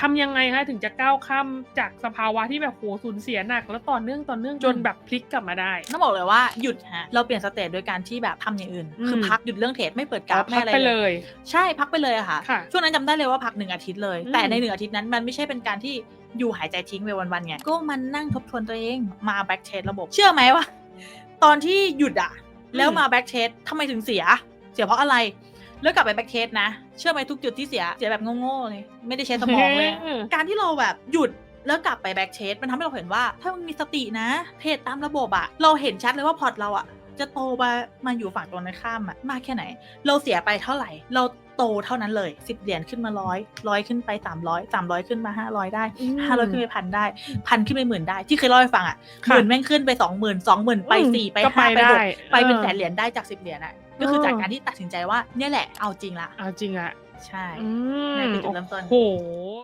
ทำยังไงคะถึงจะก้าวข้ามจากสภาวะที่แบบโหสูญเสียหนัก แล้วต่อเนื่องต่อเนื่องจนแบบพลิกกลับมาได้ต้องบอกเลยว่าหยุดฮะเราเปลี่ยนสเตจโดยการที่แบบทำอย่างอื่นอืมคือพักหยุดเรื่องเทรดไม่เปิดกราฟไม่พักอะไรไปเลเลยยใช่พักไปเลยอะค่ะค่ะช่วงนั้นจำได้เลยว่าพักหนึ่งอาทิตย์เลยอืมแต่ในหนึ่งอาทิตย์นั้นมันไม่ใช่เป็นการที่อยู่หายใจทิ้งไปวันๆไงก็มันนั่งทบทวนตัวเองมาแบ็กเทสระบบเชื่อไหมว่าตอนที่หยุดอะแล้วมาแบ็กเทสทำไมถึงเสีย เสียเพราะอะไร แล้วกลับไปแบ็กเทสนะ เชื่อไหมทุกจุดที่เสียเสียแบบโง่ๆเลยไม่ได้ใช้สมองเลยเออการที่เราแบบหยุดแล้วกลับไปแบ็กเชสมันทำให้เราเห็นว่า ถ้ามันมีสตินะ เทรดตามระบบอะเราเห็นชัดเลยว่าพอร์ตเราอะ จะโตมามาอยู่ฝั่งตรงกันข้ามอะมากแค่ไหน เราเสียไปเท่าไหร่ เราโตเท่านั้นเลยสิบเหรียญขึ้นมาร้อยร้อยขึ้นไปสามร้อยสามร้อยขึ้นมาห้าร้อยได้อืมห้าร้อยขึ้นไปพันได้พันขึ้นไปหมื่นได้ที่เคยเล่าให้ฟังอะหค่ะมื่นแม่งขึ้นไปสองหมื่นสองหมื่นไปอืมสี่ไปก็ห้าไปไปหกได้ไปเป็นเออแสนเหรียญได้จากสิบเหรียญอะก็คือเออจากการที่ตัดสินใจว่าเนี่ยแหละเอาจริงละเอาจริงอะใช่อืมนั่นคือจุดเริ่มต้นโห